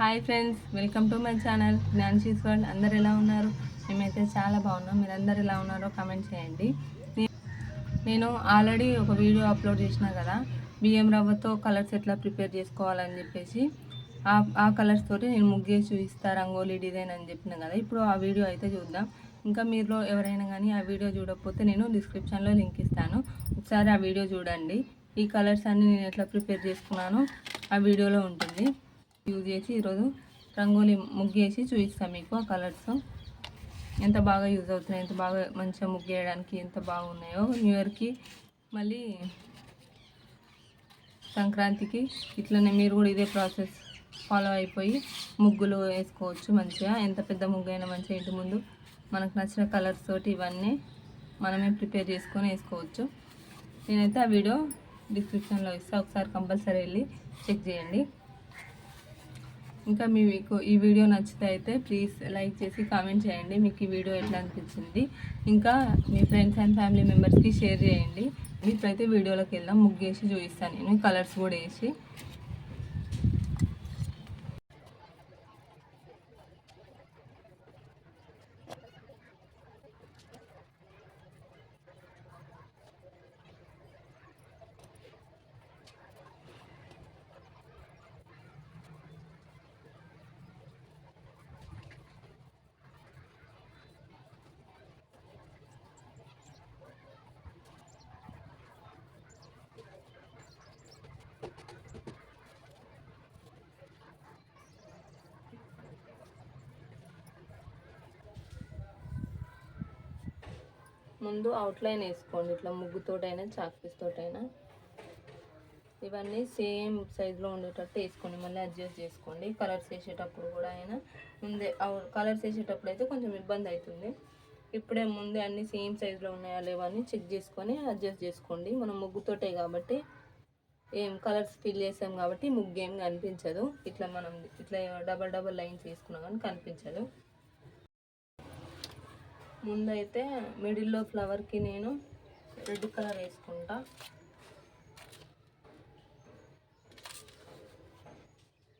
Hi friends welcome to my channel Gnanshi's world. అందరు ఎలా ఉన్నారు? మేమైతే చాలా బాగున్నాం. మీరు అందరు ఎలా ఉన్నారో కమెంట్ చేయండి. నేను ఆల్రెడీ ఒక వీడియో అప్లోడ్ చేసిన కదా బియ్యం రవ్వతో కలర్స్ ఎట్లా ప్రిపేర్ చేసుకోవాలని చెప్పేసి ఆ ఆ కలర్స్ తోటి నేను ముగ్గేసి చూపిస్తా రంగోలీ డిజైన్ అని చెప్పిన కదా. ఇప్పుడు ఆ వీడియో అయితే చూద్దాం. ఇంకా మీరులో ఎవరైనా కానీ ఆ వీడియో చూడకపోతే నేను డిస్క్రిప్షన్లో లింక్ ఇస్తాను. ఒకసారి ఆ వీడియో చూడండి. ఈ కలర్స్ అన్ని నేను ఎట్లా ప్రిపేర్ చేసుకున్నానో ఆ వీడియోలో ఉంటుంది. యూజ్ చేసి ఈరోజు రంగోలీ ముగ్గేసి చూపిస్తాను మీకు ఆ కలర్స్ ఎంత బాగా యూజ్ అవుతున్నాయి ఎంత బాగా మంచిగా ముగ్గు వేయడానికి ఎంత బాగున్నాయో న్యూ ఇయర్కి మళ్ళీ సంక్రాంతికి ఇట్లనే మీరు కూడా ఇదే ప్రాసెస్ ఫాలో అయిపోయి ముగ్గులు వేసుకోవచ్చు మంచిగా. ఎంత పెద్ద ముగ్గు అయినా మంచిగా ఇంటి ముందు మనకు నచ్చిన కలర్స్ తోటి ఇవన్నీ మనమే ప్రిపేర్ చేసుకొని వేసుకోవచ్చు. నేనైతే ఆ వీడియో డిస్క్రిప్షన్లో ఇస్తాను ఒకసారి కంపల్సరీ వెళ్ళి చెక్ చేయండి. ఇంకా మీ మీకు ఈ వీడియో నచ్చితే అయితే ప్లీజ్ లైక్ చేసి కామెంట్ చేయండి. మీకు ఈ వీడియో ఎట్లా అనిపించింది? ఇంకా మీ ఫ్రెండ్స్ అండ్ ఫ్యామిలీ మెంబర్స్కి షేర్ చేయండి. ఇప్పుడైతే వీడియోలోకి వెళ్దాం. ముగ్గేసి చూపిస్తాను. నేను కలర్స్ కూడా వేసి. ముందు అవుట్లైన్ వేసుకోండి. ఇట్లా ముగ్గుతోటైనా చాక్పీస్తోటైనా. తోటైనా ఇవన్నీ సేమ్ సైజులో ఉండేటట్టు వేసుకోండి. మళ్ళీ అడ్జస్ట్ చేసుకోండి. కలర్స్ వేసేటప్పుడు కూడా అయినా. ముందే కలర్స్ వేసేటప్పుడు అయితే కొంచెం ఇబ్బంది అవుతుంది. ఇప్పుడే ముందే అన్ని సేమ్ సైజులో ఉన్నాయా లేవా అని చెక్ చేసుకొని అడ్జస్ట్ చేసుకోండి. మనం ముగ్గుతోటే కాబట్టి ఏం కలర్స్ ఫిల్ చేసాం కాబట్టి ముగ్గు ఏం కనిపించదు. ఇట్లా మనం ఇట్లా డబల్ డబల్ లైన్స్ వేసుకున్నా కానీ కనిపించదు. ముందైతే మిడిల్లో ఫ్లవర్కి నేను రెడ్ కలర్ వేసుకుంటా.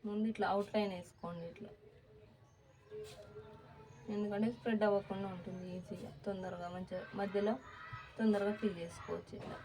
ముందు ఇట్లా అవుట్లైన్ వేసుకోండి ఇట్లా. ఎందుకంటే స్ప్రెడ్ అవ్వకుండా ఉంటుంది ఈజీగా తొందరగా మంచిగా మధ్యలో తొందరగా ఫిల్ చేసుకోవచ్చు ఇట్లా.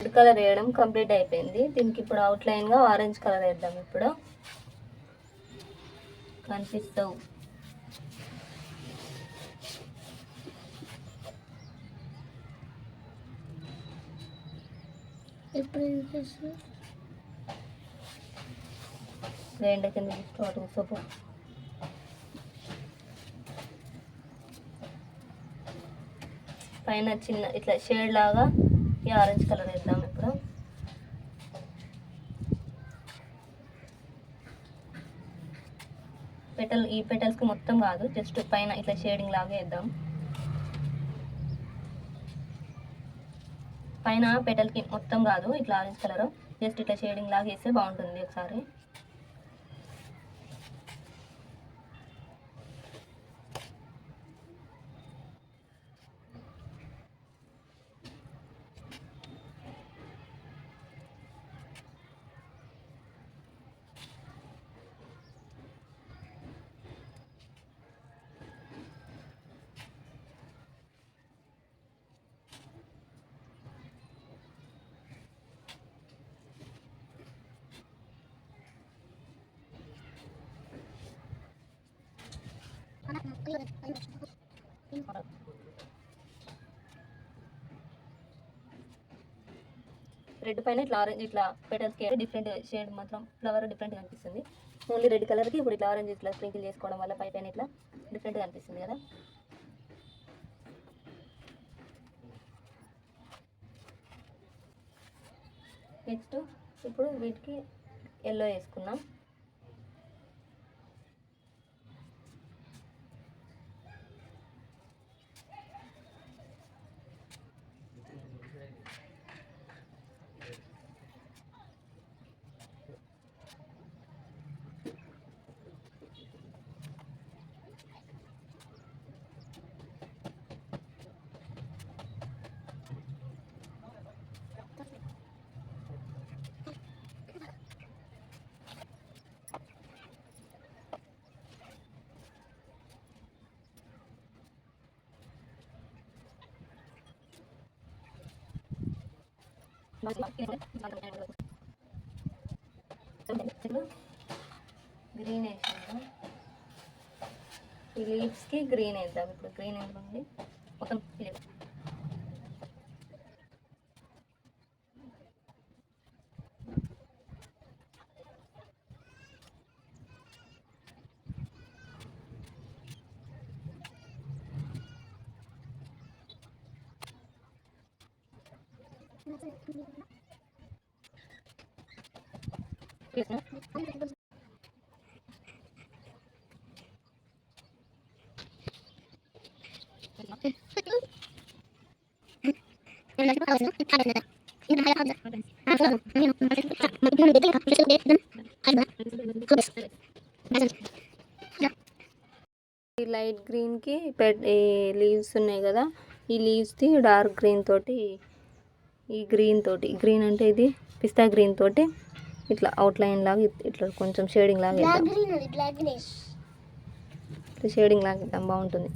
రెడ్ కలర్ వేయడం కంప్లీట్ అయిపోయింది. దీనికి ఇప్పుడు అవుట్లైన్గా ఆరెంజ్ కలర్ వేద్దాం ఇప్పుడు. కనిపిస్తావు. ఇప్పుడు ఏం చేస్తారు రెండు కింద స్టార్ట్ సోపు పైన చిన్న ఇట్లా షేడ్ లాగా ఈ ఆరెంజ్ కలర్ వేద్దాం ఇప్పుడు. పెటల్ ఈ పెటల్స్కి మొత్తం కాదు జస్ట్ పైన ఇట్లా షేడింగ్ లాగా వేద్దాం. పైన పెటల్కి మొత్తం కాదు ఇట్లా ఆరెంజ్ కలర్. జస్ట్ ఇట్లా షేడింగ్ లాగా వేస్తే బాగుంటుంది ఒకసారి. రెడ్ పైన ఇట్లా ఆరెంజ్ ఇట్లా పెటల్స్కి డిఫరెంట్ షేడ్ మాత్రం ఫ్లవర్ డిఫరెంట్ కనిపిస్తుంది. ఓన్లీ రెడ్ కలర్కి ఇప్పుడు ఇట్లా ఆరెంజ్ ఇట్లా స్ప్రింకిల్ చేసుకోవడం వల్ల పై పైన ఇట్లా డిఫరెంట్ కనిపిస్తుంది కదా. నెక్స్ట్ ఇప్పుడు వీటికి ఎల్లో వేసుకున్నాం గ్రీన్ వేసాము ఈ లీవ్స్కి గ్రీన్ వేద్దాం. ఇప్పుడు గ్రీన్ ఎందుకండి మొత్తం leaves. ఈ లైట్ గ్రీన్కి పెట్ ఈ లీవ్స్ ఉన్నాయి కదా ఈ లీవ్స్ది డార్క్ గ్రీన్ తోటి ఈ గ్రీన్ తోటి గ్రీన్ అంటే ఇది పిస్తా గ్రీన్ తోటి ఇట్లా అవుట్లైన్ లాగా ఇట్- ఇట్లా కొంచెం షేడింగ్ లాగా బ్లాక్ వేద్దాం గ్రీన్ అది బ్లాక్ గ్రీన్ ఇట్లా షేడింగ్ లాగా ఇద్దాం బాగుంటుంది.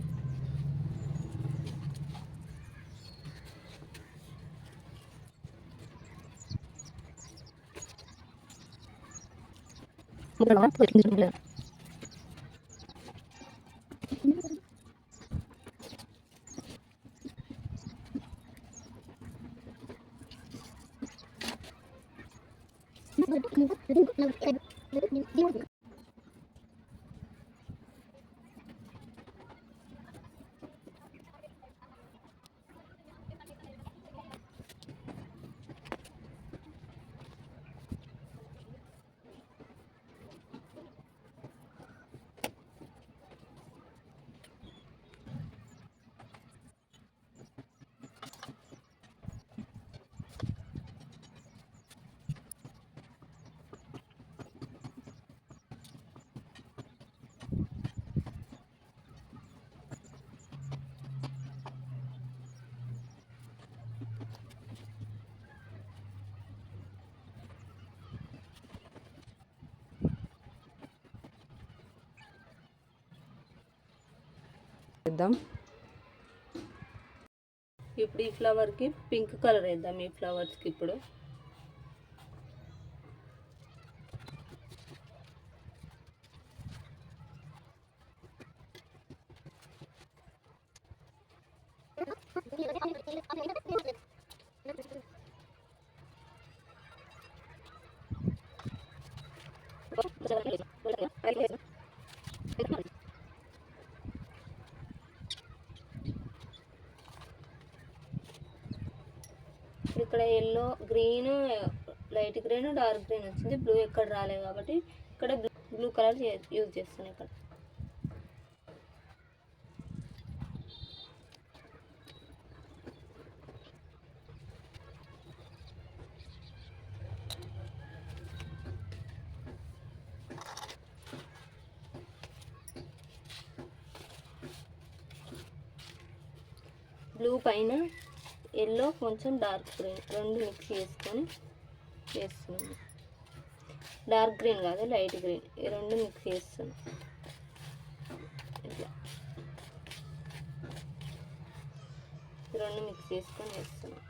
Thank you. వేద్దాం ఇప్పుడు ఈ ఫ్లవర్కి పింక్ కలర్ వేద్దాం ఈ ఫ్లవర్స్కి ఇప్పుడు ఇప్పుడు ఇక్కడ yellow green light green dark green వచ్చింది. బ్లూ ఎక్కడ రాలేదు కాబట్టి ఇక్కడ బ్లూ కలర్ యూజ్ చేస్తాను ఇక్కడ. బ్లూ పైన ఎల్లో కొంచెం డార్క్ గ్రీన్ రెండు మిక్స్ చేసుకొని వేస్తున్నాను. డార్క్ గ్రీన్ కాదు లైట్ గ్రీన్. ఈ రెండు మిక్స్ చేస్తాను ఇట్లా. రెండు మిక్స్ చేసుకొని వేస్తున్నాను.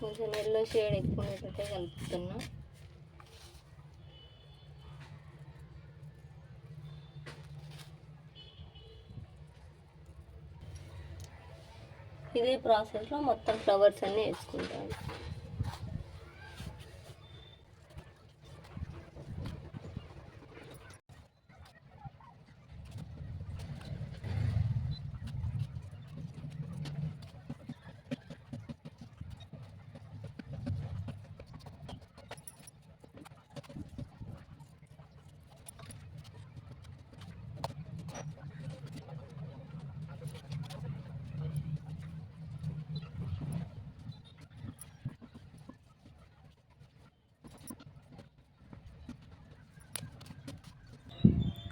కొంచెం ఎల్లో షేడ్ ఎక్కువ కలుపుతున్నా. ఇదే ప్రాసెస్లో మొత్తం ఫ్లవర్స్ అన్నీ వేసుకుంటాను.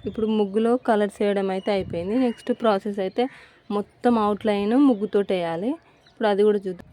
ఇప్పుడు ముగ్గులో కలర్స్ వేయడం అయితే అయిపోయింది. నెక్స్ట్ ప్రాసెస్ అయితే మొత్తం అవుట్లైన్ ముగ్గుతోటి వేయాలి. ఇప్పుడు అది కూడా చూద్దాం.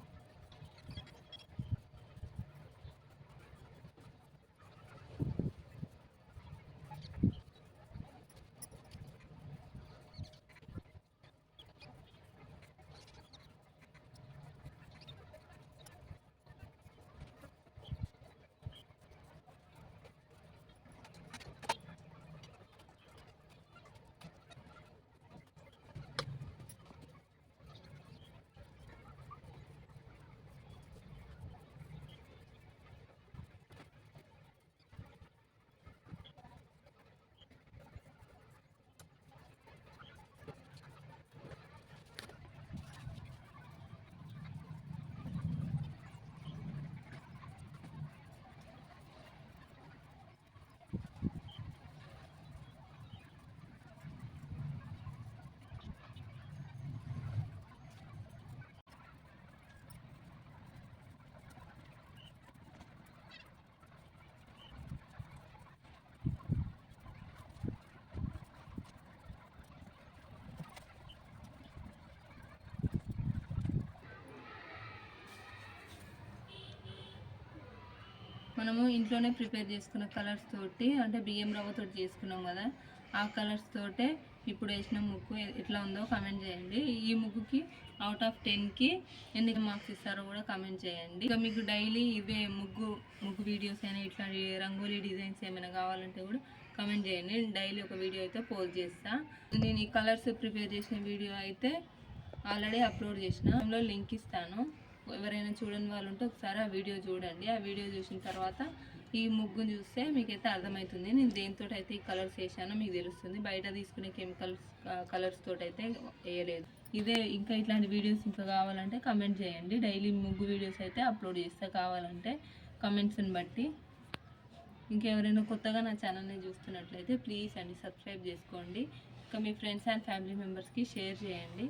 మనము ఇంట్లోనే ప్రిపేర్ చేసుకున్న కలర్స్ తోటి అంటే బియ్యం రవ్వతో చేసుకున్నాం కదా ఆ కలర్స్ తోటే ఇప్పుడు వేసిన ముగ్గు ఎట్లా ఉందో కమెంట్ చేయండి. ఈ ముగ్గుకి అవుట్ ఆఫ్ టెన్కి ఎన్ని మార్క్స్ ఇస్తారో కూడా కమెంట్ చేయండి. ఇక మీకు డైలీ ఇవే ముగ్గు ముగ్గు వీడియోస్ అయినా ఇట్లాంటి రంగోలీ డిజైన్స్ ఏమైనా కావాలంటే కూడా కమెంట్ చేయండి. నేను డైలీ ఒక వీడియో అయితే పోస్ట్ చేస్తా. నేను ఈ కలర్స్ ప్రిపేర్ చేసిన వీడియో అయితే ఆల్రెడీ అప్లోడ్ చేసిన. అందులో లింక్ ఇస్తాను. ఎవరైనా చూడని వాళ్ళు ఉంటే ఒకసారి ఆ వీడియో చూడండి. ఆ వీడియో చూసిన తర్వాత ఈ ముగ్గును చూస్తే మీకైతే అర్థమవుతుంది నేను దేనితో అయితే ఈ కలర్స్ వేసానో మీకు తెలుస్తుంది. బయట తీసుకునే కెమికల్స్ కలర్స్ తోటైతే వేయలేదు. ఇదే ఇంకా ఇట్లాంటి వీడియోస్ ఇంకా కావాలంటే కమెంట్ చేయండి. డైలీ ముగ్గు వీడియోస్ అయితే అప్లోడ్ చేస్తా. కావాలంటే కమెంట్స్ని బట్టి. ఇంకెవరైనా కొత్తగా నా ఛానల్ని చూస్తున్నట్లయితే ప్లీజ్ అండి సబ్స్క్రైబ్ చేసుకోండి. ఇంకా మీ ఫ్రెండ్స్ అండ్ ఫ్యామిలీ మెంబర్స్కి షేర్ చేయండి.